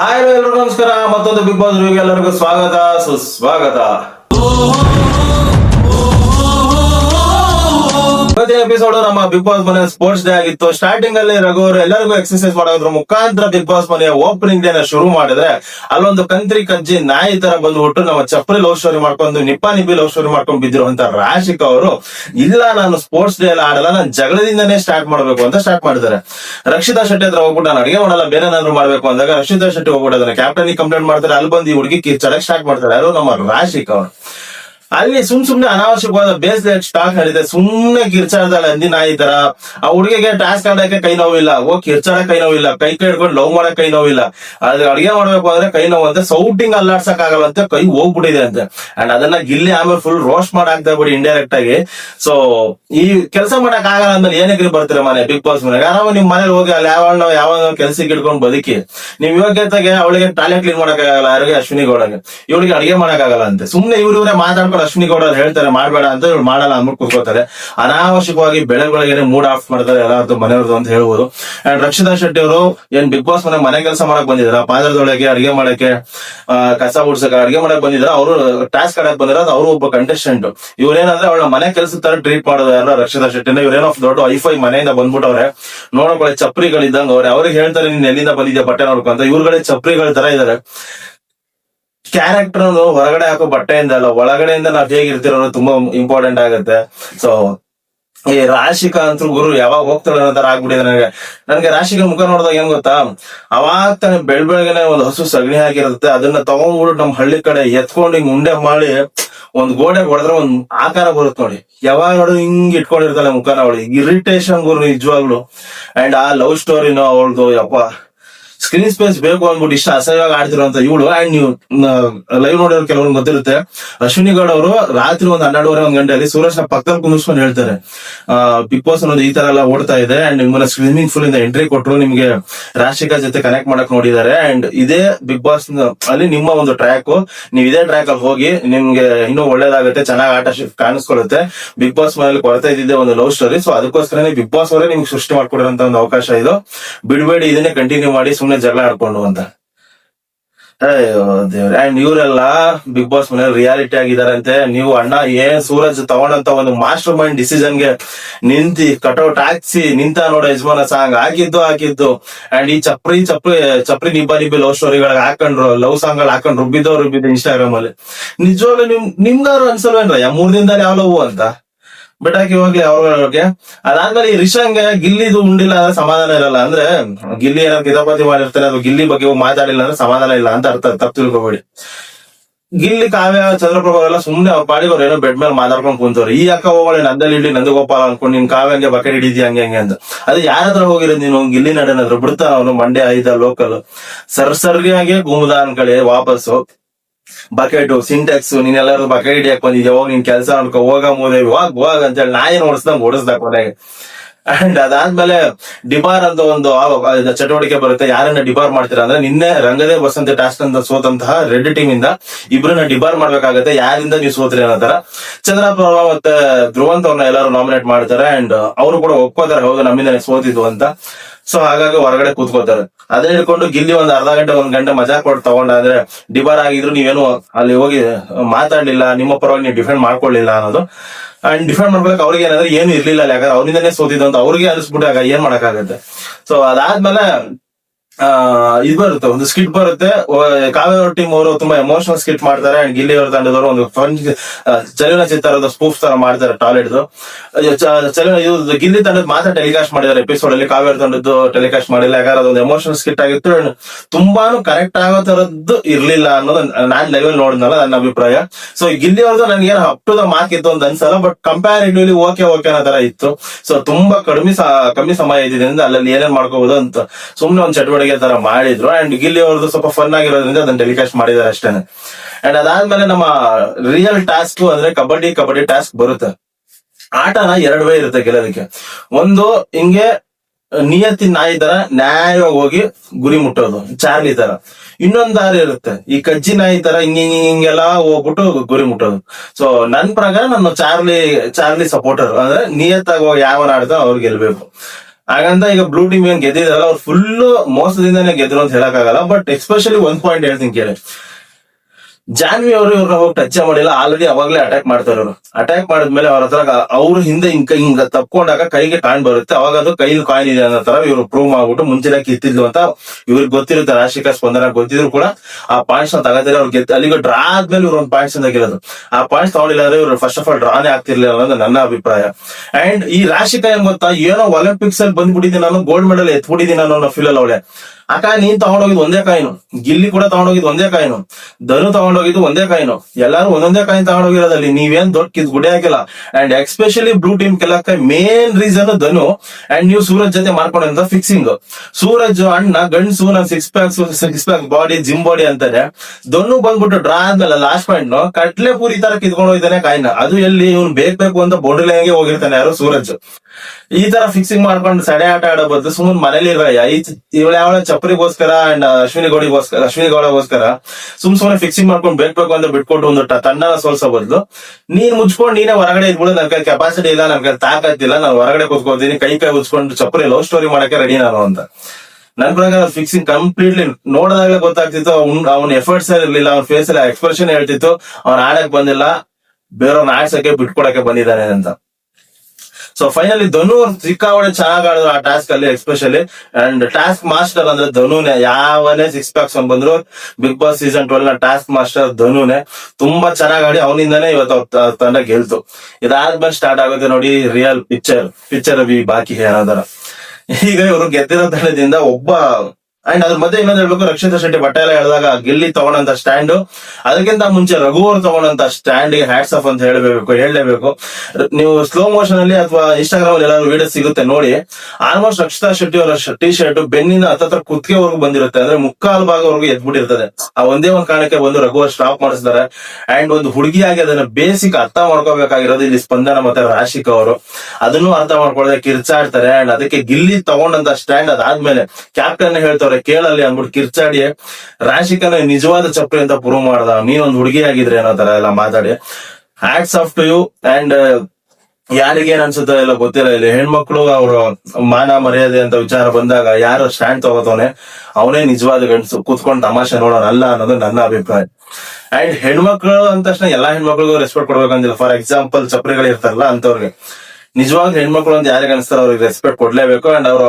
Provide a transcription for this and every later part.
Hi ಎಲ್ಲರಿಗೂ ನಮಸ್ಕಾರ ಮತ್ತೊಂದು ಬಿಗ್ ಬಾಸ್ ಎಲ್ಲರಿಗೂ ಸ್ವಾಗತ ಸುಸ್ವಾಗತ. ಇವತ್ತಿನ ಎಪಿಸೋಡ್ ನಮ್ಮ ಬಿಗ್ ಬಾಸ್ ಮನೆ ಸ್ಪೋರ್ಟ್ಸ್ ಡೇ ಆಗಿತ್ತು. ಸ್ಟಾರ್ಟಿಂಗ್ ಅಲ್ಲಿ ರಘು ಅವರು ಎಲ್ಲರಿಗೂ ಎಕ್ಸರ್ಸೈಸ್ ಮಾಡೋದ್ರ ಮುಖಾಂತರ ಬಿಗ್ ಬಾಸ್ ಮನೆಯ ಓಪನಿಂಗ್ ಡೇನ ಶುರು ಮಾಡಿದ್ರೆ, ಅಲ್ಲೊಂದು ಕಂತ್ರಿ ಕಜ್ಜಿ ನಾಯಿ ತರ ಬಂದ್ಬಿಟ್ಟು ನಮ್ಮ ಚಪ್ರಿ ಲವ್ ಸ್ಟೋರಿ ಮಾಡ್ಕೊಂಡು ನಿಪ್ಪಾ ನಿಬ್ಬಿ ಲವ್ ಸ್ಟೋರಿ ಮಾಡ್ಕೊಂಡು ಬಿದ್ದಿರುವಂತ ರಾಶಿಕ್ ಅವರು, ಇಲ್ಲ ನಾನು ಸ್ಪೋರ್ಟ್ಸ್ ಡೇ ಎಲ್ಲ ಆಡಲ್ಲ, ನಾನು ಜಗಳದಿಂದನೇ ಸ್ಟಾರ್ಟ್ ಮಾಡಬೇಕು ಅಂತ ಸ್ಟಾರ್ಟ್ ಮಾಡಿದ್ದಾರೆ. ರಕ್ಷಿತಾ ಶೆಟ್ಟಿ ಹತ್ರ ಹೋಗ್ಬಿಟ್ಟು ನಾನು ಅಡಿಗೆ ಮಾಡಲ್ಲ ಬೇರೆ ಏನಾದ್ರು ಮಾಡ್ಬೇಕು ಅಂದಾಗ ರಕ್ಷಿತಾ ಶೆಟ್ಟಿ ಹೋಗ್ಬಿಟ್ಟು ಅದನ್ನ ಕ್ಯಾಪ್ಟನ್ ಕಂಪ್ಲೇಂಟ್ ಮಾಡ್ತಾರೆ, ಅಲ್ಲಿ ಬಂದು ಹುಡುಗಿ ಕಿರ್ಚಾಡಕ್ ಸ್ಟಾರ್ಟ್ ಮಾಡ್ತಾರೆ. ಯಾರು ನಮ್ಮ ರಾಶಿಕ್ ಅವರು. ಅಲ್ಲಿ ಸುಮ್ ಸುಮ್ನೆ ಅನಾವಶ್ಯಕವಾದ ಬೇಸ್ ಸ್ಟಾಕ್ ನಡೀತೆ. ಸುಮ್ನೆ ಕಿರ್ಚಾಡ್ದಾಳೆ ಅಂದಿ ನಾಯಿ ತರ. ಆ ಹುಡುಗಿಗೆ ಟಾಸ್ಕ್ ಆಡಕ್ಕೆ ಕೈ ನೋವಿಲ್ಲ. ಓ, ಕಿರ್ಚಾಡಕ್ ಕೈ ನೋವಿಲ್ಲ. ಕೈ ಕೈ ಹಿಡ್ಕೊಂಡು ಲವ್ ಮಾಡಕ್ ಕೈ ನೋವಿಲ್ಲ. ಅದ್ ಅಡಿಗೆ ಮಾಡ್ಬೇಕು ಅಂದ್ರೆ ಕೈ ನೋವು ಅಂತ ಸೌಟಿಂಗ್ ಅಲ್ಲಾಡ್ಸಕ್ ಆಗಲ್ಲ ಅಂತ ಕೈ ಹೋಗ್ಬಿಟ್ಟಿದೆ ಅಂತೆ. ಅಂಡ್ ಅದನ್ನ ಗಿಲ್ಲಿ ಆಮೇಲೆ ಫುಲ್ ರೋಸ್ಟ್ ಮಾಡಾಕ್ತಾ ಬಿಡಿ ಇಂಡೈರೆಕ್ಟ್ ಆಗಿ. ಸೊ ಈ ಕೆಲಸ ಮಾಡಕ್ ಆಗಲ್ಲ ಅಂದ್ರೆ ಏನಕ್ಕೆ ಬರ್ತೀರಾ ಮನೆ ಬಿಗ್ ಬಾಸ್ ಮನೆಗೆ? ಆರಾಮ ನಿಮ್ ಮನೇಲಿ ಹೋಗಿ ಅಲ್ಲಿ ಯಾವ ಯಾವ ಕೆಲ್ಸಕ್ಕೆ ಇಟ್ಕೊಂಡು ಬದುಕಿ. ನಿಮ್ ಯೋಗ್ಯತೆಗೆ ಅವಳಿಗೆ ಟಾಯ್ಲೆಟ್ ಕ್ಲೀನ್ ಮಾಡಕ್ ಆಗಲ್ಲ, ಯಾರಿಗೆ ಅಶ್ವಿನಿ ಗೌಡಗೆ ಇವಳಿಗೆ ಅಡಿಗೆ ಮಾಡಕ್ ಆಗಲ್ಲ ಅಂತೆ. ಸುಮ್ನೆ ಇವ್ರ ಇವರೇ ಮಾತಾಡ್ಕೊಂಡು ಅಶ್ವಿನಿ ಗೌಡ ಅವ್ರು ಹೇಳ್ತಾರೆ, ಮಾಡಬೇಡ ಅಂತ ಇವ್ರು ಮಾಡಲ್ಲ ಅಂದ್ಬಿಟ್ಟು ಕೂತ್ಕೋತಾರೆ ಅನಾವಶ್ಯಕವಾಗಿ ಬೆಳಗ್ಗೆ ಮೂಡ್ ಆಫ್ ಮಾಡ್ತಾರೆ ಎಲ್ಲಾರ್ದು, ಮನೆಯವ್ರದ್ದು ಅಂತ ಹೇಳ್ಬೋದು. ಅಂಡ್ ರಕ್ಷಿತಾ ಶೆಟ್ಟಿ ಅವರು ಏನ್ ಬಿಗ್ ಬಾಸ್ ಮನೆ ಮನೆ ಕೆಲಸ ಮಾಡಕ್ ಬಂದಿದ್ರ? ಪಾತ್ರದೊಳಗೆ ಅಡಿಗೆ ಮಾಡಕ್ಕೆ ಕಸ ಗುಡ್ಸಕ್ಕೆ ಅಡಿಗೆ ಮಾಡಕ್ ಬಂದಿದ್ರ? ಅವರು ಟಾಸ್ಕ್ ಆಡಕ್ ಬಂದಿರ ಅವರು ಒಬ್ಬ ಕಂಟೆಸ್ಟೆಂಟ್ ಇವ್ರೇನಂದ್ರೆ ಅವಳ ಮನೆ ಕೆಲಸ ತರ ಟ್ರೀಟ್ ಮಾಡೋದು ಯಾರು ರಕ್ಷಿತಾ ಶೆಟ್ಟಿನ. ಇವ್ರೇನೋ ದೊಡ್ಡ ಐಫೈ ಮನೆಯಿಂದ ಬಂದ್ಬಿಟ್ಟವ್ರೆ. ನೋಡೋಕೊಳ್ಳೆ, ಚಪ್ರಿಗಳಿದ್ದಂಗ ಅವ್ರೆ. ಅವ್ರಿಗೆ ಹೇಳ್ತಾರೆ, ನೀನ್ ಎಲ್ಲಿಂದ ಬಂದಿದ್ಯಾ? ಬಟ್ಟೆ ನೋಡ್ಕೊಂತ. ಇವ್ರುಗಳೇ ಚಪ್ರಿಗಳ ತರ ಇದಾರೆ. ಕ್ಯಾರೆಕ್ಟರ್ ಹೊರಗಡೆ ಹಾಕೋ ಬಟ್ಟೆಯಿಂದ ಅಲ್ಲ, ಒಳಗಡೆಯಿಂದ ನಾವ್ ಹೇಗಿರ್ತಿರೋ ತುಂಬಾ ಇಂಪಾರ್ಟೆಂಟ್ ಆಗುತ್ತೆ. ಸೊ ಈ ರಾಶಿಕಾ ಅಂತ ಗುರು ಯಾವಾಗ ಹೋಗ್ತಾಳೆ ತರ ಆಗ್ಬಿಟ್ಟಿದೆ ನನಗೆ. ನನಗೆ ರಾಶಿಕಾ ಮುಖ ನೋಡಿದಾಗ ಏನ್ ಗೊತ್ತಾ? ಅವಾಗ ತಾನೆ ಬೆಳ್ ಒಂದು ಹಸು ಸಗಣಿ ಹಾಕಿರುತ್ತೆ. ಅದನ್ನ ತಗೊಂಡ್ಬಿಟ್ಟು ನಮ್ ಹಳ್ಳಿ ಕಡೆ ಎತ್ಕೊಂಡು ಹಿಂಗ್ ಉಂಡೆ ಮಾಡಿ ಒಂದ್ ಗೋಡೆ ಹೊಡೆದ್ರೆ ಒಂದ್ ಆಕಾರ ಬರುತ್ತೆ ನೋಡಿ. ಯಾವಾಗ ನೋಡು ಹಿಂಗ್ ಇಟ್ಕೊಂಡಿರ್ತಾಳೆ ಮುಖನ ಅವಳು. ಇರಿಟೇಷನ್ ಗುರು ನಿಜವಾಗ್ಲು. ಅಂಡ್ ಆ ಲವ್ ಸ್ಟೋರಿನೂ ಅವಳದು, ಯಪ್ಪ. ಸ್ಕ್ರೀನ್ ಸ್ಪೇಸ್ ಬೇಕು ಅಂದ್ಬಿಟ್ಟು ಇಷ್ಟ, ಅಸಹ್ಯವಾಗಿ ಆಡ್ತಿರುವಂತ ಇವಳು. ಅಂಡ್ ನೀವು ಲೈವ್ ನೋಡಿರೋ ಕೆಲವರು ಗೊತ್ತಿರುತ್ತೆ. ಅಶ್ವಿನಿ ಗೌಡ್ ಅವರು ರಾತ್ರಿ ಒಂದು ಹನ್ನೆರಡುವರೆ, ಒಂದು ಗಂಟೆಯಲ್ಲಿ ಸೂರಜ್ನ ಪಕ್ಕದಲ್ಲಿ ಕುಂದಿಸ್ಕೊಂಡು ಹೇಳ್ತಾರೆ. ಬಿಗ್ ಬಾಸ್ ಅನ್ನೋದು ಈ ತರ ಎಲ್ಲ ಓಡ್ತಾ ಇದೆ. ಅಂಡ್ ನಿಮ್ಮನ್ನ ಸ್ವಿಮ್ಮಿಂಗ್ ಫುಲ್ ಇಂದ ಎಂಟ್ರಿ ಕೊಟ್ಟರು ನಿಮ್ಗೆ ರಾಶಿಕಾ ಜೊತೆ ಕನೆಕ್ಟ್ ಮಾಡಕ್ ನೋಡಿದ್ದಾರೆ. ಅಂಡ್ ಇದೇ ಬಿಗ್ ಬಾಸ್ ಅಲ್ಲಿ ನಿಮ್ಮ ಒಂದು ಟ್ರ್ಯಾಕ್ ನೀವು ಇದೇ ಟ್ರ್ಯಾಕ್ ಅಲ್ಲಿ ಹೋಗಿ ನಿಮ್ಗೆ ಇನ್ನೂ ಒಳ್ಳೇದಾಗುತ್ತೆ, ಚೆನ್ನಾಗಿ ಆಟ ಕಾಣಿಸ್ಕೊಳ್ಳುತ್ತೆ. ಬಿಗ್ ಬಾಸ್ ಮನೇಲಿ ಕೊರತೆ ಇದ್ದಿದ್ದೆ ಒಂದು ಲವ್ ಸ್ಟೋರಿ ಸೊ ಅದಕ್ಕೋಸ್ಕರನೇ ಬಿಗ್ ಬಾಸ್ ಅವರೇ ನಿಮ್ಗೆ ಸೃಷ್ಟಿ ಮಾಡ್ಕೊಡಿರೋ ಒಂದು ಅವಕಾಶ ಇದು. ಬಿಡಬೇಡಿ, ಇದನ್ನೇ ಕಂಟಿನ್ಯೂ ಮಾಡಿ ಸುಮ್ನೆ ಜಗಳ ಆಡ್ಕೊಂಡು ಅಂತ. ಅಯ್ಯೋ ದೇವ್ರಿ. ಅಂಡ್ ಇವರೆಲ್ಲ ಬಿಗ್ ಬಾಸ್ ಮನೆ ರಿಯಾಲಿಟಿ ಆಗಿದಾರಂತೆ. ನೀವು ಅಣ್ಣ ಏನ್ ಸೂರಜ್ ತಗೊಂಡಂತ ಒಂದು ಮಾಸ್ಟರ್ ಮೈಂಡ್ ಡಿಸಿಷನ್ಗೆ ನಿಂತಿ ಕಟೌಟ್ ಹಾಕ್ಸಿ ನಿಂತ ನೋಡ ಯಜಮಾನ ಸಾಂಗ್ ಹಾಕಿದ್ದು ಹಾಕಿದ್ದು ಅಂಡ್ ಈ ಚಪ್ರಿ ಚಪ್ರಿ ಚಪ್ರಿ ನಿಬ್ಬ ನಿಬ್ಬಿ ಲವ್ ಸ್ಟೋರಿಗಳಿಗೆ ಹಾಕೊಂಡ್ರು ಲವ್ ಸಾಂಗ್ಗಳು ಹಾಕೊಂಡ್ ರುಬ್ಬಿದ್ದವ್ ರುಬ್ಬಿದ್ದು ಇನ್ಸ್ಟಾಗ್ರಾಮ್ ಅಲ್ಲಿ. ನಿಜವಾಗ್ಲೂ ನಿಮ್ ನಿಮ್ಗಾರು ಅನ್ಸಲ್ವೇನ್ರ? ಮೂರ್ ದಿನದಲ್ಲಿ ಯಾವ ಲವ್ ಅಂತ? ಬಟ್ ಹಾಕಿ ಹೋಗ್ಲಿ ಅವ್ರಿಗೆ ಅದಾದ್ಮೇಲೆ ಈ ರಿಷಂಗ್ ಗಿಲ್ಲಿದು ಉಂಡಿಲ್ಲ ಅಂದ್ರೆ ಸಮಾಧಾನ ಇರಲ್ಲ. ಅಂದ್ರೆ ಗಿಲ್ಲಿ ಏನಾದ್ರು ಕಿತಾಪತಿ ಮಾಡಿರ್ತಾರೆ ಅದು ಗಿಲ್ಲಿ ಬಗ್ಗೆ ಹೋಗಿ ಮಾತಾಡಿಲ್ಲ ಅಂದ್ರೆ ಸಮಾಧಾನ ಇಲ್ಲ ಅಂತ ಅರ್ಥ, ತಪ್ಪು ತಿಳ್ಕೊಬೇಡಿ. ಗಿಲ್ಲಿ, ಕಾವ್ಯ, ಚಂದ್ರಪ್ರಭು ಎಲ್ಲ ಸುಮ್ನೆ ಅವ್ರ ಪಾಡಿಗೆ ಏನೋ ಬೆಡ್ ಮೇಲೆ ಮಾತಾಡ್ಕೊಂಡು ಕುಂತವ್ರು. ಈ ಅಕ್ಕ ಹೋಗೋಳೆ ನಂದಲ್ಲಿ ಇಡ್ಲಿ ನಂದಗೋಪಾಲ ಅನ್ಕೊಂಡು ನಿನ್ ಕಾವ್ಯಂಗೆ ಬಕೆಟ್ ಹಿಡಿದಿ ಹಂಗೆ ಹಂಗೆ ಅಂತ. ಅದು ಯಾರ ಹತ್ರ ನೀನು? ಗಿಲ್ಲಿ ನಡೆನಾದ್ರು ಬಿಡ್ತಾನ ಅವನು ಮಂಡ್ಯ ಐದ ಲೋಕಲ್ ಸರ್ ಸರ್ಗಿಯಾಗೆ ಗುಮ್ದ ಅನ್ಕಳಿ ವಾಪಸ್ಸು. ಬಕೆಟ್ ಸಿಂಟೆಕ್ಸ್ ನೀನೆಲ್ಲಾರು ಬಕೆಟ್ ಹಿಡಿಯಕ್ ಬಂದಿದ್ಯಾ? ಹೋಗ್ ನಿನ್ ಕೆಲಸ ಅನ್ಕೋ ಹೋಗ ಮೂದೇವಿ, ಹೋಗ್ ಹೋಗ್ ಅಂತೇಳಿ ನಾಯಿ ಓಡಿಸ್ದಂಗ್ ಓಡಿಸ್ದ ಕೊನೆಗೆ. ಅಂಡ್ ಅದಾದ್ಮೇಲೆ ಡಿಬಾರ್ ಅಂತ ಒಂದು ಚಟುವಟಿಕೆ ಬರುತ್ತೆ. ಯಾರನ್ನ ಡಿಬಾರ್ ಮಾಡ್ತೀರಾ ಅಂದ್ರೆ ನಿನ್ನೆ ರಂಗದೇ ವಸಂತ ಟಾಸ್ಕ್ ಅಂತ ಸೋತಂತಹ ರೆಡ್ ಟೀಮ್ ಇಂದ ಇಬ್ರನ್ನ ಡಿಬಾರ್ ಮಾಡ್ಬೇಕಾಗತ್ತೆ. ಯಾರಿಂದ ನೀವು ಸೋತ್ರಿ ಅನ್ನೋ ತರ ಚಂದ್ರಪ್ರಭ ಮತ್ತೆ ಧ್ರುವಂತ ಅವ್ರನ್ನ ಎಲ್ಲರೂ ನಾಮಿನೇಟ್ ಮಾಡ್ತಾರೆ. ಅಂಡ್ ಅವರು ಕೂಡ ಒಪ್ಕೋತಾರೆ, ಹೌದು ನಮ್ಮಿಂದನೇ ಸೋತಿದ್ವು ಅಂತ. ಸೊ ಹಾಗಾಗಿ ಹೊರಗಡೆ ಕೂತ್ಕೋತಾರೆ ಅದನ್ನ ಹಿಡ್ಕೊಂಡು ಗಿಲ್ಲಿ ಒಂದ್ ಅರ್ಧ ಗಂಟೆ, ಒಂದ್ ಗಂಟೆ ಮಜಾ ಕೊಟ್ಟು ತಗೊಂಡ ಅಂದ್ರೆ ಡಿಬಾರ್ ಆಗಿದ್ರು ನೀವೇನು ಅಲ್ಲಿ ಹೋಗಿ ಮಾತಾಡ್ಲಿಲ್ಲ, ನಿಮ್ಮ ಪರವಾಗಿ ನೀವು ಡಿಫೆಂಡ್ ಮಾಡ್ಕೊಳ್ಲಿಲ್ಲ ಅನ್ನೋದು. ಅಂಡ್ ಡಿಫೆಂಡ್ ಮಾಡ್ಬೇಕು ಅವ್ರಿಗೆ ಏನಂದ್ರೆ ಏನು ಇರ್ಲಿಲ್ಲ ಅಲ್ಲಿ ಯಾಕಂದ್ರೆ ಅವರಿಂದನೇ ಸೋತಿದ್ದು ಅಂತ ಅವ್ರಿಗೆ ಅನಿಸ್ಬಿಟ್ಟಾಗ ಏನ್ ಮಾಡಕ್ಕಾಗತ್ತೆ? ಸೊ ಅದಾದ್ಮೇಲೆ ಇದು ಬರುತ್ತೆ, ಒಂದು ಸ್ಕಿಟ್ ಬರುತ್ತೆ. ಕಾವೇರಿ ಟೀಮ್ ಅವರು ತುಂಬಾ ಎಮೋಷನಲ್ ಸ್ಕಿಟ್ ಮಾಡ್ತಾರೆ. ಅಂಡ್ ಗಿಲ್ಲಿ ಅವರ ತಂಡದವರು ಒಂದು ಫನ್ ಚಲನಚಿತ್ರದ ಸ್ಪೂಫ್ ತರ ಮಾಡ್ತಾರೆ ಟಾಯ್ಲೆಟ್ ಚಲನ ಇದು ಗಿಲ್ಲಿ ತಂಡದ ಮಾತ್ರ ಟೆಲಿಕಾಸ್ಟ್ ಮಾಡಿದ್ದಾರೆ ಎಪಿಸೋಡ್ ಅಲ್ಲಿ. ಕಾವೇರಿ ತಂಡದ್ದು ಟೆಲಿಕಾಸ್ಟ್ ಮಾಡಿಲ್ಲ. ಯಾಕಂದ್ರೆ ಅದೊಂದು ಎಮೋಷನಲ್ ಸ್ಕಿಟ್ ಆಗಿತ್ತು. ತುಂಬಾನು ಕರೆಕ್ಟ್ ಆಗೋ ತರದ್ದು ಇರ್ಲಿಲ್ಲ ಅನ್ನೋದು ನಾನ್ ಲೆವೆಲ್ ನೋಡಿದ್ನಲ್ಲ, ನನ್ನ ಅಭಿಪ್ರಾಯ. ಸೊ ಗಿಲ್ಲಿ ಅವ್ರದ್ದು ನನ್ಗೆ ದ ಮಾರ್ಕ್ ಇತ್ತು ಅಂತ ಅನ್ಸಲ್ಲ ಬಟ್ ಕಂಪ್ಯಾರಿಟಿವ್ಲಿ ಓಕೆ ಓಕೆ ಅನ್ನೋ ತರ ಇತ್ತು. ಸೊ ತುಂಬಾ ಕಡಿಮೆ ಕಮ್ಮಿ ಸಮಯ ಇದ್ದಿದ್ದರಿಂದ ಅಲ್ಲಲ್ಲಿ ಏನೇನ್ ಮಾಡ್ಕೋಬಹುದು ಅಂತ ಸುಮ್ನೆ ಒಂದ್ ಚಟುವಟಿಕೆ ತರ ಮಾಡಿದ್ರು. ಅಂಡ್ ಗಿಲ್ಲಿ ಅವ್ರದ್ದು ಸ್ವಲ್ಪ ಫನ್ ಆಗಿರೋದ್ರಿಂದ ಅದನ್ನ ಟೆಲಿಕಾಸ್ಟ್ ಮಾಡಿದ್ದಾರೆ ಅಷ್ಟೇ ಅಂಡ್ ಅದಾದ್ಮೇಲೆ ನಮ್ಮ ರಿಯಲ್ ಟಾಸ್ಕ್ ಅಂದ್ರೆ ಕಬಡ್ಡಿ ಕಬಡ್ಡಿ ಟಾಸ್ಕ್ ಬರುತ್ತೆ. ಆಟನ ಎರಡು ವೇ ಇರುತ್ತೆ ಗೆಲ್ಲೋದಕ್ಕೆ ಒಂದು, ಹಿಂಗೆ ನಿಯತಿ ನಾಯಿ ತರ ನ್ಯಾಯವಾಗಿ ಹೋಗಿ ಗುರಿ ಮುಟ್ಟೋದು, ಚಾರ್ಲಿ ತರ. ಇನ್ನೊಂದ್ ದಾರಿ ಇರುತ್ತೆ. ಈ ಕಜ್ಜಿ ನಾಯಿ ತರ ಹಿಂಗ್ ಹಿಂಗ್ ಹಿಂಗೆಲ್ಲ ಹೋಗ್ಬಿಟ್ಟು ಗುರಿ ಮುಟ್ಟೋದು. ಸೊ ನನ್ ಪ್ರಕಾರ ನಾನು ಚಾರ್ಲಿ ಚಾರ್ಲಿ ಸಪೋರ್ಟರ್ ಅಂದ್ರೆ ನಿಯತ್ತಾಗಿ ಯಾವನ ಆಡ್ತಾರೋ ಅವ್ರು ಗೆಲ್ಬೇಕು. ಹಾಗಂತ ಈಗ ಬ್ಲೂ ಟೀಮ್ ಏನ್ ಗೆದ್ದಿದಾರಲ್ಲ ಅವ್ರು ಫುಲ್ ಮೋಸದಿಂದಾನೇ ಗೆದ್ರು ಅಂತ ಹೇಳಕ್ಕಾಗಲ್ಲ ಬಟ್ ಎಸ್ಪೆಷಲಿ ಒಂದ್ ಪಾಯಿಂಟ್ ಹೇಳ್ತೀನಿ ಕೇಳಿ. ಜಾನ್ವಿ ಅವರು ಇವ್ರನ್ನ ಹೋಗಿ ಟಚ್ ಮಾಡಿಲ್ಲ. ಆಲ್ರೆಡಿ ಅವಾಗ್ಲೇ ಅಟ್ಯಾಕ್ ಮಾಡ್ತಾರೆ ಅವರು. ಅಟ್ಯಾಕ್ ಮಾಡಿದ್ಮೇಲೆ ಅವ್ರ ಹತ್ರ ಅವ್ರ ಹಿಂದೆ ಹಿಂಗ ಹಿಂಗ ತಪ್ಕೊಂಡಾಗ ಕೈಗೆ ಕಾಣ್ ಬರುತ್ತೆ. ಅವಾಗ ಅದು ಕೈಲಿ ಕಾಯಿನ್ ಇದೆ ಅನ್ನೋ ತರ ಇವ್ರು ಪ್ರೂವ್ ಮಾಡ್ಬಿಟ್ಟು ಮುಂಚೆನೆ ಕಿತ್ತಿದ್ಲು ಅಂತ ಇವ್ರಿಗೆ ಗೊತ್ತಿರುತ್ತೆ. ರಾಶಿಕಾ ಸ್ಪಂದನ ಗೊತ್ತಿದ್ರು ಕೂಡ ಆ ಪಾಯಿಂಟ್ಸ್ನ ತಗೋತಾರೆ ಅವ್ರು ಗೆದ್ದು ಅಲ್ಲಿಗೆ ಡ್ರಾ ಆದ್ಮೇಲೆ ಇವ್ರ ಒಂದು ಪಾಯಿಂಟ್ಸ್ ಗೆಲ್ಲೋದು. ಆ ಪಾಯಿಂಟ್ಸ್ ತಗೊಂಡಿಲ್ಲ ಅಂದ್ರೆ ಇವ್ರು ಫಸ್ಟ್ ಆಫ್ ಆಲ್ ಡ್ರಾನೇ ಆಗ್ತಿರ್ಲಿಲ್ಲ ಅನ್ನೋದು ನನ್ನ ಅಭಿಪ್ರಾಯ. ಅಂಡ್ ಈ ರಾಶಿಕಾ ಏನ್ ಗೊತ್ತಾ? ಏನೋ ಒಲಿಂಪಿಕ್ಸ್ ಅಲ್ಲಿ ಬಂದ್ಬಿಟ್ಟಿದ್ದೀನಿ ನಾನು ಗೋಲ್ಡ್ ಮೆಡಲ್ ಎತ್ಬಿಟ್ಟಿದ್ದೀನಿ ಅನ್ನೋ ಫೀಲ್ ಅಲ್ಲ ಅವಳೆ ಕಾಯಿ ನೀನ್ ತಗೊಂಡೋಗಿದ್ ಒಂದೇ ಕಾಯಿನು. ಗಿಲ್ಲಿ ಕೂಡ ತಗೊಂಡೋಗಿದ್ ಒಂದೇ ಕಾಯಿನು. ಧನು ತಗೊಂಡೋಗಿದ್ದು ಒಂದೇ ಕಾಯಿನು. ಎಲ್ಲಾರು ಒಂದೊಂದೇ ಕಾಯಿನ್ ತಗೊಂಡೋಗಿರೋದಲ್ಲಿ ನೀವೇನ್ ದೊಡ್ಡ ಕಿದ್ ಗುಡಿ ಹಾಕಿಲ್ಲ. ಅಂಡ್ ಎಸ್ಪೆಷಲಿ ಬ್ಲೂ ಟೀಮ್ ಕೆಲಕ ಮೇನ್ ರೀಸನ್ ಧನು ಅಂಡ್ ನೀವು ಸೂರಜ್ ಜೊತೆ ಮಾಡ್ಕೊಂಡಂತ ಫಿಕ್ಸಿಂಗ್ ಸೂರಜ್ ಅಣ್ಣ, ಗಂಡ್ಸು ನನ್ six pack six pack body gym body ಅಂತಾರೆ. ಧನು ಬಂದ್ಬಿಟ್ಟು ಡ್ರಾ ಆದ್ಮೇಲೆ ಲಾಸ್ಟ್ ಪಾಯಿಂಟ್ ಕಟ್ಲೆ ಪೂರಿ ತರ ಕಿತ್ಕೊಂಡು ಹೋಗಿದ್ದಾನೆ ಕಾಯಿನ. ಅದು ಎಲ್ಲಿ ಇವ್ನು ಬೇಕು ಅಂತ ಬೋರ್ಡ್ ಲೈನ್ಗೆ ಹೋಗಿರ್ತಾನೆ ಯಾರು ಸೂರಜ್. ಈ ತರ ಫಿಕ್ಸಿಂಗ್ ಮಾಡ್ಕೊಂಡು ಸಡೆ ಆಟ ಆಡೋ ಬದಲು ಸುಮ್ಮನೆ ಮನೇಲಿ ಇವಳ ಯಾವ ಚಪ್ಪರಿಗೋಸ್ಕರ ಅಂಡ್ ಅಶ್ವಿನಿ ಗೌಡಿಗೋಸ್ಕರ ಅಶ್ವಿನಿ ಗೌಡಗೋಸ್ಕರ ಸುಮ್ ಸುಮ್ಮನೆ ಫಿಕ್ಸಿಂಗ್ ಮಾಡ್ಕೊಂಡು ಬೇಕು ಅಂತ ಬಿಟ್ಕೊಟ್ಟು ಒಂದು ತಣ್ಣನ ಸೋಲ್ಸೋ ಬದಲು. ನೀನ್ ಮುಚ್ಕೊಂಡು ನೀನೇ ಹೊರಗಡೆ ಇದ್ಬಿಡು, ನನ್ ಕೈ ಕೆಪಾಸಿಟಿ ಇಲ್ಲ, ನನ್ ಕೈ ತಾಕತ್ತಿಲ್ಲ, ನಾನು ಹೊರಗಡೆ ಕೂತ್ಕೊಳ್ತೀನಿ ಕೈ ಕೈ ಉಚ್ಕೊಂಡು ಚಪ್ಪಲಿ ಲವ್ ಸ್ಟೋರಿ ಮಾಡಕ್ಕೆ ರೆಡಿ ನಾನು ಅಂತ. ನನ್ ಪ್ರಕಾರ ಫಿಕ್ಸಿಂಗ್ ಕಂಪ್ಲೀಟ್ಲಿ ನೋಡಿದಾಗ ಗೊತ್ತಾಗ್ತಿತ್ತು, ಅವ್ನ್, ಅವ್ನ ಎಫರ್ಟ್ಸ್ ಇರ್ಲಿಲ್ಲ, ಅವ್ನ ಫೇಸ್ ಅಲ್ಲಿ ಎಕ್ಸ್ಪ್ರೆಷನ್ ಹೇಳ್ತಿತ್ತು, ಅವ್ನ ಆಡಕ್ ಬಂದಿಲ್ಲ ಬೇರೆಯವ್ರನ್ನ ಆಡ್ಸಕ್ಕೆ ಬಿಟ್ಕೊಡಕ್ಕೆ ಬಂದಿದ್ದಾನೆ ಅಂತ. ಸೊ ಫೈನಲಿ ಧನು ಸಿಕ್ಕಾವಡೆ ಚೆನ್ನಾಗ್ ಆಡಿದ್ರು ಆ ಟಾಸ್ಕ್ ಅಲ್ಲಿ ಎಸ್ಪೆಷಲಿ ಅಂಡ್ ಟಾಸ್ಕ್ ಮಾಸ್ಟರ್ ಅಂದ್ರೆ ಧನುನೆ. ಯಾವನೇ ಸಿಕ್ಸ್ ಪ್ಯಾಕ್ಸ್ ಬಂದ್ರು ಬಿಗ್ ಬಾಸ್ ಸೀಸನ್ ಟ್ವೆಲ್ನ ಟಾಸ್ಕ್ ಮಾಸ್ಟರ್ ಧನುನೆ. ತುಂಬಾ ಚೆನ್ನಾಗ್ ಆಡಿ ಅವನಿಂದಾನೇ ಇವತ್ತು ತಂಡ ಗೆಲ್ತು. ಇದಾದ್ಮೇಲೆ ಸ್ಟಾರ್ಟ್ ಆಗುತ್ತೆ ನೋಡಿ ರಿಯಲ್ ಪಿಕ್ಚರ್ ಪಿಕ್ಚರ್ ವಿ ಬಾಕಿ ಏನಾದ್ರ ಈಗ ಇವರು ಗೆದ್ದಿರೋ ತಂಡದಿಂದ ಒಬ್ಬ ಅಂಡ್ ಅದ್ರ ಮಧ್ಯೆ ಇನ್ನೊಂದು ಹೇಳ್ಬೇಕು ರಕ್ಷಿತಾ ಶೆಟ್ಟಿ ಬಟ್ಟೆ ಎಲ್ಲ ಹೇಳಿದಾಗ ಗಿಲ್ಲಿ ತಗೊಂಡಂತ ಸ್ಟ್ಯಾಂಡ್ ಅದಕ್ಕಿಂತ ಮುಂಚೆ ರಘು ತಗೊಂಡಂತ ಸ್ಟ್ಯಾಂಡ್ ಹ್ಯಾಟ್ಸ್ ಆಫ್ ಅಂತ ಹೇಳಬೇಕು, ಹೇಳಲೇಬೇಕು. ನೀವು ಸ್ಲೋ ಮೋಷನ್ ಅಲ್ಲಿ ಅಥವಾ ಇನ್ಸ್ಟಾಗ್ರಾಮ್ ಅಲ್ಲಿ ಎಲ್ಲಾದ್ರೂ ವಿಡಿಯೋ ಸಿಗುತ್ತೆ ನೋಡಿ ಆಲ್ಮೋಸ್ಟ್ ರಕ್ಷಿತಾ ಶೆಟ್ಟಿ ಅವರ ಟಿ ಶರ್ಟ್ ಬೆನ್ನಿನ ಹತ್ತತ್ರ ಕುತ್ತಿಗೆವರೆಗೂ ಬಂದಿರುತ್ತೆ. ಅಂದ್ರೆ ಮುಕ್ಕಾಲು ಭಾಗವರೆಗೂ ಎದ್ಬಿಟ್ಟಿರ್ತದೆ. ಆ ಒಂದೇ ಒಂದು ಕಾರಣಕ್ಕೆ ಬಂದು ರಘು ಸ್ಟಾಪ್ ಮಾಡಿಸ್ತಾರೆ ಅಂಡ್ ಒಂದು ಹುಡುಗಿಯಾಗಿ ಅದನ್ನ ಬೇಸಿಕ್ ಅರ್ಥ ಮಾಡ್ಕೋಬೇಕಾಗಿರೋದು ಇಲ್ಲಿ ಸ್ಪಂದನ ಮತ್ತೆ ರಾಶಿಕ್ ಅವರು. ಅದನ್ನು ಅರ್ಥ ಮಾಡ್ಕೊಳ್ಳದೆ ಕಿರ್ಚಾಡ್ತಾರೆ. ಅಂಡ್ ಅದಕ್ಕೆ ಗಿಲ್ಲಿ ತಗೊಂಡಂತ ಸ್ಟ್ಯಾಂಡ್ ಅದಾದ್ಮೇಲೆ ಕ್ಯಾಪ್ಟನ್ ಹೇಳ್ತವ್ರೆ ಕೇಳಲ್ಲಿ ಅಂದ್ಬಿಟ್ಟು ಕಿರ್ಚಾಡಿ ರಾಶಿಕನ ನಿಜವಾದ ಚಪ್ಪೆ ಅಂತ ಪ್ರೂವ್ ಮಾಡ್ದ. ನೀನೊಂದು ಹುಡುಗಿ ಆಗಿದ್ರೆ ಅನ್ನೋ ತರ ಎಲ್ಲ ಮಾತಾಡಿ. Hats off to you and ಯಾರಿಗೇನ್ ಅನ್ಸುತ್ತೋ ಎಲ್ಲ ಗೊತ್ತಿಲ್ಲ. ಇಲ್ಲಿ ಹೆಣ್ಮಕ್ಳು ಅವ್ರ ಮಾನ ಮರ್ಯಾದೆ ಅಂತ ವಿಚಾರ ಬಂದಾಗ ಯಾರು ಸ್ಟ್ಯಾಂಡ್ ತಗೋತವನೆ, ಅವನೇ ನಿಜವಾದ ಗಂಡಸು. ಕೂತ್ಕೊಂಡು ತಮಾಷೆ ನೋಡೋಣ ಅಲ್ಲ ಅನ್ನೋದು ನನ್ನ ಅಭಿಪ್ರಾಯ. ಅಂಡ್ ಹೆಣ್ಮಕ್ಳು ಅಂದ ತಕ್ಷಣ ಎಲ್ಲಾ ಹೆಣ್ಮಕ್ಳಿಗೂ ರೆಸ್ಪೆಕ್ಟ್ ಕೊಡ್ಬೇಕಂದಿಲ್ಲ ಫಾರ್ ಎಕ್ಸಾಂಪಲ್ ಚಪ್ರಿಗಳು ಇರ್ತಾರಲ್ಲ ಅಂತವ್ರಿಗೆ. ನಿಜವಾಗ್ ಹೆಣ್ಮಕ್ಳು ಅಂತ ಯಾರಿಗೆ ಅನಿಸ್ತಾರೋ ಅವ್ರಿಗೆ ರೆಸ್ಪೆಕ್ಟ್ ಕೊಡ್ಲೇಬೇಕು. ಅಂಡ್ ಅವರು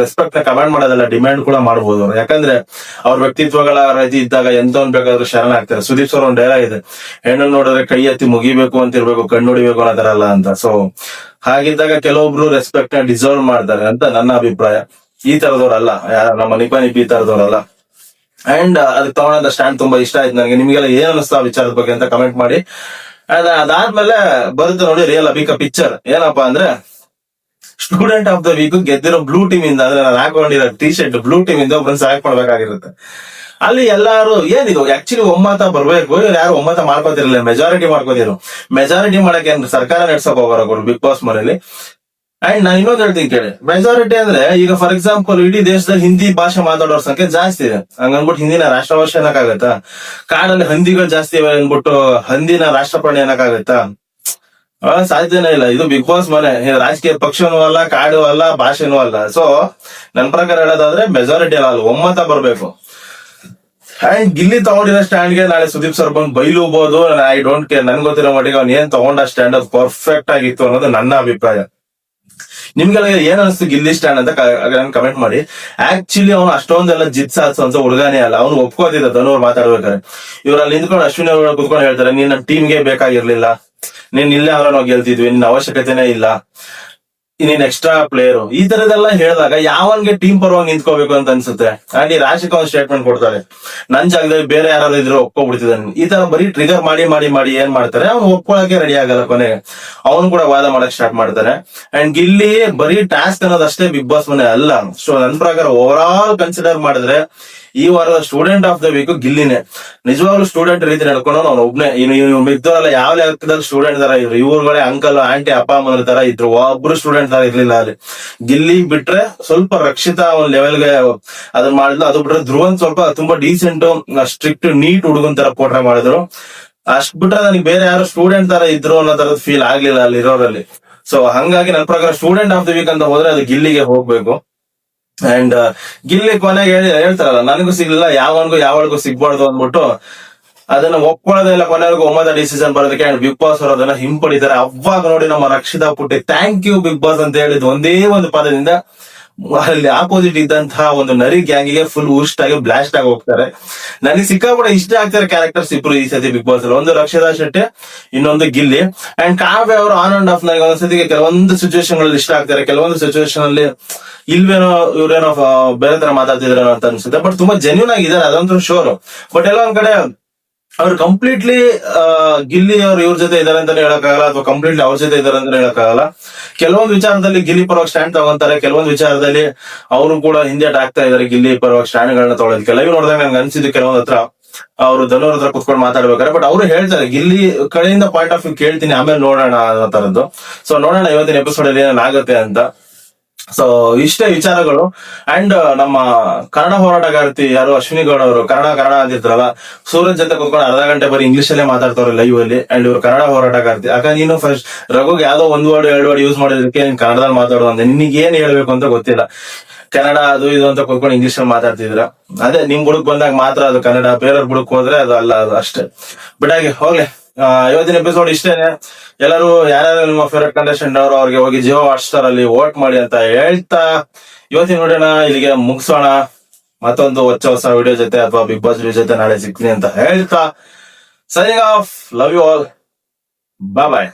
ರೆಸ್ಪೆಕ್ಟ್ನ ಕಮಾಂಡ್ ಮಾಡೋದಲ್ಲ ಡಿಮ್ಯಾಂಡ್ ಕೂಡ ಮಾಡಬಹುದು ಯಾಕಂದ್ರೆ ಅವ್ರ ವ್ಯಕ್ತಿತ್ವಗಳ ರೀತಿ ಇದ್ದಾಗ ಎಂತವನ್ ಬೇಕಾದ್ರೂ ಶರಣ ಆಗ್ತಾರೆ. ಸುದೀಪ್ ಸರ್ ಒಂದ್ ಡೈಲಾಗ್ ಇದೆ. ಹೆಣ್ಣು ನೋಡಿದ್ರೆ ಕೈ ಎತ್ತಿ ಮುಗಿಬೇಕು ಅಂತ ಇರ್ಬೇಕು, ಕಣ್ಣು ಹೊಡಿಬೇಕು ಅಂತ. ಸೊ ಹಾಗಿದ್ದಾಗ ಕೆಲವೊಬ್ರು ರೆಸ್ಪೆಕ್ಟ್ನ ಡಿಸರ್ವ್ ಮಾಡ್ತಾರೆ ಅಂತ ನನ್ನ ಅಭಿಪ್ರಾಯ. ಈ ತರದವ್ರಲ್ಲ ನಮ್ಮ ನಿಪ ಈ ತರದವ್ರಲ್ಲ ಅಂಡ್ ಅದಕ್ಕೆ ತಗೊಂಡಂತ ಸ್ಟ್ಯಾಂಡ್ ತುಂಬಾ ಇಷ್ಟ ಆಯ್ತು ನನಗೆ. ನಿಮ್ಗೆಲ್ಲ ಏನ್ ಅನಿಸ್ತಾ ವಿಚಾರದ ಬಗ್ಗೆ ಅಂತ ಕಮೆಂಟ್ ಮಾಡಿ. ಅದ, ಅದಾದ್ಮೇಲೆ ಬರುತ್ತೆ ನೋಡಿ ರಿಯಲ್ ಅಭಿಕ ಪಿಕ್ಚರ್ ಏನಪ್ಪಾ ಅಂದ್ರೆ ಸ್ಟೂಡೆಂಟ್ ಆಫ್ ದ ವೀಕ್ ಗೆದ್ದಿರೋ ಬ್ಲೂ ಟೀಮ್ ಇಂದ ಅಂದ್ರೆ ನಾನು ಹಾಕೊಂಡಿರೋ ಟಿ ಶರ್ಟ್ ಬ್ಲೂ ಟೀಮ್ ಇಂದ ಒಬ್ಬರನ್ನ ಸೆಲೆಕ್ಟ್ ಮಾಡ್ಬೇಕಾಗಿರುತ್ತೆ. ಅಲ್ಲಿ ಎಲ್ಲಾರು, ಏನಿದು ಆಕ್ಚುಲಿ ಒಮ್ಮತ ಬರ್ಬೇಕು, ಇವ್ರು ಯಾರು ಒಮ್ಮತ ಮಾಡ್ಕೋತಿರ್ಲಿಲ್ಲ ಮೆಜಾರಿಟಿ ಮಾಡ್ಕೋತಿರು ಮೆಜಾರಿಟಿ ಮಾಡಕ್ಕೆ ಏನ್ ಸರ್ಕಾರ ನಡ್ಸಕ್ ಹೋಗೋರು ಬಿಗ್ ಬಾಸ್ ಮನೇಲಿ ಅಂಡ್ ನಾನು ಇನ್ನೊಂದು ಹೇಳ್ತೀನಿ ಕೇಳಿ ಮೆಜಾರಿಟಿ ಅಂದ್ರೆ, ಈಗ ಫಾರ್ ಎಕ್ಸಾಂಪಲ್ ಇಡೀ ದೇಶದಲ್ಲಿ ಹಿಂದಿ ಭಾಷೆ ಮಾತಾಡೋರ್ ಸಂಖ್ಯೆ ಜಾಸ್ತಿ ಇದೆ. ಹಂಗನ್ಬಿಟ್ಟು ಹಿಂದಿನ ರಾಷ್ಟ್ರ ಭಾಷೆ ಏನಕ್ಕಾಗತ್ತಾ? ಕಾಡಲ್ಲಿ ಹಂದಿಗಳು ಜಾಸ್ತಿ ಇವೆ ಅಂದ್ಬಿಟ್ಟು, ಹಂದಿನ ರಾಷ್ಟ್ರ ಪ್ರಾಣಿ ಅನ್ನಕ್ಕಾಗತ್ತಾ ಸಾಧ್ಯನೇ ಇಲ್ಲ. ಇದು ಬಿಗ್ ಬಾಸ್ ಮನೆ. ರಾಜಕೀಯ ಪಕ್ಷನೂ ಅಲ್ಲ, ಕಾಡು ಅಲ್ಲ, ಭಾಷೆನೂ ಅಲ್ಲ. ಸೊ ನನ್ ಪ್ರಕಾರ ಹೇಳೋದಾದ್ರೆ ಮೆಜಾರಿಟಿ ಅಲ್ಲ. ಅಲ್ಲಿ ಒಮ್ಮತ ಬರ್ಬೇಕು. ಗಿಲ್ಲಿ ತಗೊಂಡಿರೋ ಸ್ಟ್ಯಾಂಡ್ಗೆ ನಾಳೆ ಸುದೀಪ್ ಸರ್ ಬಂದು ಬೈಲೂಬಹುದು ಐ ಡೋಂಟ್ ಕೇರ್ ನನ್ ಗೊತ್ತಿರೋ ಮಟ್ಟಿಗೆ ಅವ್ನು ಏನ್ ತಗೊಂಡ ಸ್ಟ್ಯಾಂಡ್ ಅದು ಪರ್ಫೆಕ್ಟ್ ಆಗಿತ್ತು ಅನ್ನೋದು ನನ್ನ ಅಭಿಪ್ರಾಯ. ನಿಮ್ಗೆಲ್ಲ ಏನ್ ಅನಿಸ್ತು ಗಿಲ್ಲಿ ಸ್ಟ್ಯಾಂಡ್ ಅಂತ ಕಮೆಂಟ್ ಮಾಡಿ. ಆಕ್ಚುಲಿ ಅವ್ನು ಅಷ್ಟೊಂದೆಲ್ಲ ಜಿತ್ ಸಾಧಿಸುವಂತ ಹುಡುಗಾನೇ ಅಲ್ಲ. ಅವ್ನು ಒಪ್ಕೋತಿದ್ದ ಧನುವ್ರು ಮಾತಾಡ್ಬೇಕಾದ್ರೆ. ಇವ್ರಲ್ಲಿ ನಿಂತ್ಕೊಂಡು ಅಶ್ವಿನಿ ಅವ್ರು ಕುತ್ಕೊಂಡು ಹೇಳ್ತಾರೆ, ನೀನ್ ನಮ್ ಟೀಮ್ಗೆ ಬೇಕಾಗಿರ್ಲಿಲ್ಲ. ನೀನ್ ಇಲ್ಲೇ ಅವ್ರ ನಾವು ಗೆಲ್ತಿದ್ವಿ. ನಿನ್ನ ಅವಶ್ಯಕತೆನೇ ಇಲ್ಲ. ನೀನ್ ಎಕ್ಸ್ಟ್ರಾ ಪ್ಲೇಯರ್ ಈ ತರದೆಲ್ಲ ಹೇಳಿದಾಗ ಯಾವನ್ಗೆ ಟೀಮ್ ಪರವಾಗಿ ನಿಂತ್ಕೋಬೇಕು ಅಂತ ಅನ್ಸುತ್ತೆ? ಅಲ್ಲಿ ರಾಶಿಕ ಒಂದು ಸ್ಟೇಟ್ಮೆಂಟ್ ಕೊಡ್ತಾರೆ. ನನ್ ಜಾಗದಲ್ಲಿ ಬೇರೆ ಯಾರಾದ್ರೂ ಇದ್ರೆ ಒಪ್ಕೊಬಿಡ್ತಿದ್ದಾನೆ. ಈ ತರ ಬರೀ ಟ್ರಿಗರ್ ಮಾಡಿ ಮಾಡಿ ಮಾಡಿ ಏನ್ ಮಾಡ್ತಾರೆ? ಅವ್ನು ಒಪ್ಕೊಳಕ್ಕೆ ರೆಡಿ ಆಗಲ್ಲ ಕೊನೆಗೆ. ಅವನು ಕೂಡ ವಾದ ಮಾಡಕ್ ಸ್ಟಾರ್ಟ್ ಮಾಡ್ತಾರೆ. ಅಂಡ್ ಗಿಲ್ಲಿ ಬರೀ ಟಾಸ್ಕ್ ಅನ್ನೋದಷ್ಟೇ ಬಿಗ್ ಬಾಸ್ ಮನೆ ಅಲ್ಲ. ಸೊ ನನ್ ಪ್ರಕಾರ ಓವರ್ ಆಲ್ ಕನ್ಸಿಡರ್ ಮಾಡಿದ್ರೆ ಈ ವಾರದ ಸ್ಟೂಡೆಂಟ್ ಆಫ್ ದ ವೀಕ್ ಗಿಲ್ಲಿನೇ. ನಿಜವಾಗ್ಲೂ ಸ್ಟೂಡೆಂಟ್ ರೀತಿ ನಡ್ಕೊಂಡು ಅವ್ನು ಒಬ್ನೇ. ಇನ್ನು ಇವ್ನು ಮಿಗ್ದವರೆಲ್ಲ ಯಾವ ಲೆಕ್ಕದಲ್ಲಿ ಸ್ಟೂಡೆಂಟ್ ತರ ಇವ್ರು ಇವ್ರುಗಳೇ ಅಂಕಲ್ ಆಂಟಿ ಅಪ್ಪ ಅಮ್ಮನ ತರ ಇದ್ರು. ಒಬ್ರು ಸ್ಟೂಡೆಂಟ್ ತರ ಇರ್ಲಿಲ್ಲ ಅಲ್ಲಿ. ಗಿಲ್ಲಿ ಬಿಟ್ರೆ ಸ್ವಲ್ಪ ರಕ್ಷಿತಾ ಒಂದ್ ಲೆವೆಲ್ಗೆ ಅದನ್ನ ಮಾಡಿದ್ಲು. ಅದು ಬಿಟ್ರೆ ಧ್ರುವನ್ ಸ್ವಲ್ಪ ತುಂಬಾ ಡೀಸೆಂಟ್ ಸ್ಟ್ರಿಕ್ಟ್ ನೀಟ್ ಹುಡುಗನ್ ತರ ಪೋಟ್ರೆ ಮಾಡಿದ್ರು. ಅಷ್ಟ್ ಬಿಟ್ರೆ ನನಗೆ ಬೇರೆ ಯಾರು ಸ್ಟೂಡೆಂಟ್ ತರ ಇದ್ರು ಅನ್ನೋ ತರದ್ ಫೀಲ್ ಆಗ್ಲಿಲ್ಲ ಅಲ್ಲಿ ಇರೋರಲ್ಲಿ. ಸೊ ಹಂಗಾಗಿ ನನ್ನ ಪ್ರಕಾರ ಸ್ಟೂಡೆಂಟ್ ಆಫ್ ದಿ ವೀಕ್ ಅಂತ ಹೋದ್ರೆ ಅದು ಗಿಲ್ಲಿಗೆ ಹೋಗ್ಬೇಕು. ಅಂಡ್ ಗಿಲ್ಲಿ ಕೊನೆಗೆ ಹೇಳಿ, ಹೇಳ್ತಾರಲ್ಲ, ನನಗೂ ಸಿಗ್ಲಿಲ್ಲ, ಯಾವನ್ಗೂ ಯಾವಳಿಗೂ ಸಿಗ್ಬಾರ್ದು ಅಂದ್ಬಿಟ್ಟು ಅದನ್ನ ಒಪ್ಕೊಳ್ಳೋದೇ ಇಲ್ಲ ಕೊನೆವರೆಗೂ ಒಮ್ಮದ ಡಿಸಿಷನ್ ಬರೋದಕ್ಕೆ ಅಂಡ್ ಬಿಗ್ ಬಾಸ್ ಅವರು ಅದನ್ನ ಹಿಂಪಡಿತಾರೆ. ಅವಾಗ ನೋಡಿ ನಮ್ಮ ರಕ್ಷಿತಾ ಪುಟ್ಟಿ ಥ್ಯಾಂಕ್ ಯು ಬಿಗ್ ಬಾಸ್ ಅಂತ ಹೇಳಿದ್ ಒಂದೇ ಒಂದು ಪದದಿಂದ ಅಲ್ಲಿ ಆಪೋಸಿಟ್ ಇದ್ದಂತಹ ಒಂದು ನರಿ ಗ್ಯಾಂಗಿಗೆ ಫುಲ್ ಉಷ್ಟ್ ಆಗಿ ಬ್ಲಾಸ್ಟ್ ಆಗಿ ಹೋಗ್ತಾರೆ. ನನಗೆ ಸಿಕ್ಕಾಪಟ್ಟೆ ಇಷ್ಟ ಆಗ್ತಾರೆ ಕ್ಯಾರೆಕ್ಟರ್ಸ್ ಇಬ್ರು ಈ ಸತಿ ಬಿಗ್ ಬಾಸ್ ಅಲ್ಲಿ. ಒಂದು ರಕ್ಷಿತಾ ಶೆಟ್ಟಿ, ಇನ್ನೊಂದು ಗಿಲ್ಲಿ. ಅಂಡ್ ಕಾವ್ಯ ಅವರು ಆನ್ ಅಂಡ್ ಆಫ್ ನನಗೆ ಒಂದ್ಸತಿಗೆ ಕೆಲವೊಂದು ಸಿಚುವೇಶನ್ಗಳಲ್ಲಿ ಇಷ್ಟ ಆಗ್ತಾರೆ. ಕೆಲವೊಂದು ಸಿಚುವೇಶನ್ ಅಲ್ಲಿ ಇಲ್ವೇನೋ ಇವ್ರೇನೋ ಬೇರೆ ತರ ಮಾತಾಡ್ತಿದ್ರೇನೋ ಅಂತ ಅನ್ಸುತ್ತೆ. ಬಟ್ ತುಂಬಾ ಜೆನ್ಯೂನ್ ಆಗಿದ್ದಾರೆ. ಅದಂತೂ ಶೋರ್ ಬಟ್ ಎಲ್ಲ ಒಂದ್ ಕಡೆ ಅವ್ರು ಕಂಪ್ಲೀಟ್ಲಿ ಗಿಲ್ಲಿ ಅವ್ರು ಇವ್ರ ಜೊತೆ ಇದಾರೆ ಅಂತಾನೆ ಹೇಳಕ್ಕಾಗಲ್ಲ ಅಥವಾ ಕಂಪ್ಲೀಟ್ಲಿ ಅವ್ರ ಜೊತೆ ಇದಾರೆ ಅಂತಾನೆ ಹೇಳಕ್ಕಾಗಲ್ಲ. ಕೆಲವೊಂದು ವಿಚಾರದಲ್ಲಿ ಗಿಲ್ಲಿ ಪರವಾಗಿ ಸ್ಟ್ಯಾಂಡ್ ತಗೊಂತಾರೆ, ಕೆಲವೊಂದು ವಿಚಾರದಲ್ಲಿ ಅವರು ಕೂಡ ಹಿಂದೆ ಆಗ್ತಾ ಇದಾರೆ ಗಿಲ್ಲಿ ಪರವಾಗಿ ಸ್ಟ್ಯಾಂಡ್ ಗಳನ್ನ ತಗೊಳ್ಳೋದಕ್ಕೆ ಲೈವ್ ನೋಡಿದಾಗ ನನ್ಗೆ ಅನ್ಸಿದ್ದು ಕೆಲವೊಂದ್ ಹತ್ರ ಅವರು ಧನುರ್ ಹತ್ರ ಕುತ್ಕೊಂಡು ಮಾತಾಡ್ಬೇಕಾರೆ ಬಟ್ ಅವರು ಹೇಳ್ತಾರೆ, ಗಿಲ್ಲಿ ಕಡೆಯಿಂದ ಪಾಯಿಂಟ್ ಆಫ್ ವ್ಯೂ ಕೇಳ್ತೀನಿ, ಆಮೇಲೆ ನೋಡೋಣ ಅನ್ನೋ ತರದ್ದು. ಸೊ ನೋಡೋಣ ಇವತ್ತಿನ ಎಪಿಸೋಡ್ ಅಲ್ಲಿ ಏನಾಗುತ್ತೆ ಅಂತ. ಸೊ ಇಷ್ಟೇ ವಿಚಾರಗಳು. ಅಂಡ್ ನಮ್ಮ ಕನ್ನಡ ಹೋರಾಟಗಾರ್ತಿ ಯಾರು? ಅಶ್ವಿನಿ ಗೌಡ ಅವರು. ಕನ್ನಡ ಕನ್ನಡ ಅಂತಿರ್ತಾರಲ್ಲ. ಸೂರಜ್ ಜೊತೆ ಕೂತ್ಕೊಂಡು ಅರ್ಧ ಗಂಟೆ ಬರೀ ಇಂಗ್ಲಿಷ್ ಅಲ್ಲೇ ಮಾತಾಡ್ತಾವ್ರೆ ಲೈವ್ ಅಲ್ಲಿ. ಅಂಡ್ ಇವ್ರು ಕನ್ನಡ ಹೋರಾಟಗಾರ್ತಿ. ಆಗ ನೀನು ಫಸ್ಟ್ ರಘುಗೆ ಯಾವ್ದೋ ಒಂದ್ ವರ್ಡ್ ಎರಡು ವರ್ಡ್ ಯೂಸ್ ಮಾಡಿದ್ರೆ ನೀನ್ ಕನ್ನಡದಲ್ಲಿ ಮಾತಾಡೋದು ಅಂದ್ರೆ ನಿನಗೆ ಏನ್ ಹೇಳ್ಬೇಕು ಅಂತ ಗೊತ್ತಿಲ್ಲ. ಕನ್ನಡ ಅದು ಇದು ಅಂತ ಕೂತ್ಕೊಂಡು ಇಂಗ್ಲಿಷ್ ಅಲ್ಲಿ ಮಾತಾಡ್ತಿದ್ರ ಅದೇ, ನಿಮ್ ಬುಡಕ್ ಬಂದಾಗ ಮಾತ್ರ ಅದು ಕನ್ನಡ. ಬೇರೆಯವ್ರ ಬುಡಕ್ ಹೋದ್ರೆ ಅದು ಅಲ್ಲ, ಅದು ಅಷ್ಟೇ. ಬಿಡಾಗಿ ಹಾಗೆ ಹೋಗ್ಲಿ. ಇವತ್ತಿನ ಎಪಿಸೋಡ್ ಇಷ್ಟೇನೆ. ಎಲ್ಲರೂ ಯಾರ್ಯಾರು ನಿಮ್ಮ ಫೇವರೇಟ್ ಕಂಟೆಸ್ಟೆಂಟ್ ಅವರು, ಅವ್ರಿಗೆ ಹೋಗಿ ಜಿಯೋ ಹಾಟ್ ಸ್ಟಾರ್ ಅಲ್ಲಿ ವೋಟ್ ಮಾಡಿ ಅಂತ ಹೇಳ್ತಾ ಇವತ್ತಿನ ನೋಡೋಣ, ಇಲ್ಲಿಗೆ ಮುಗಿಸೋಣ. ಮತ್ತೊಂದು ಹೊಚ್ಚ ಹೊಸ ವಿಡಿಯೋ ಜೊತೆ ಅಥವಾ ಬಿಗ್ ಬಾಸ್ ವಿಡಿಯೋ ಜೊತೆ ನಾಳೆ ಸಿಗ್ತೀನಿ ಅಂತ ಹೇಳ್ತಾ. Signing off love you all bye bye